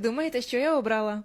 думаєте, що я обрала.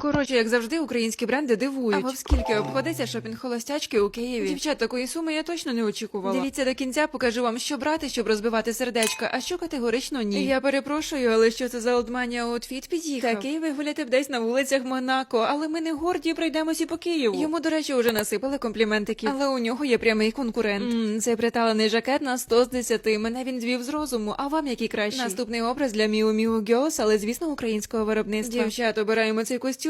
Коротше, як завжди, українські бренди дивують. Або скільки обходиться шопінг холостячки у Києві. Дівчат, такої суми я точно не очікувала. Дивіться до кінця, покажу вам, що брати, щоб розбивати сердечка, а що категорично ні. Я перепрошую, але що це за олдманія аутфіт під'їхав? Такий ви гуляти б десь на вулицях Монако, але ми не горді пройдемося по Києву. Йому, до речі, вже насипали компліментики. Але у нього є прямий конкурент. М, цей приталений жакет на 100 з 10. Мене він звів з розуму. А вам який кращий? Наступний образ для Міу Міу Girls, але звісно українського виробництва. Дівчат, обираємо цей костюм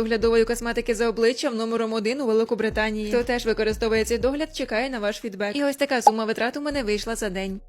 доглядової косметики за обличчям номером один у Великобританії. Хто теж використовує цей догляд, чекає на ваш фідбек. І ось така сума витрат у мене вийшла за день.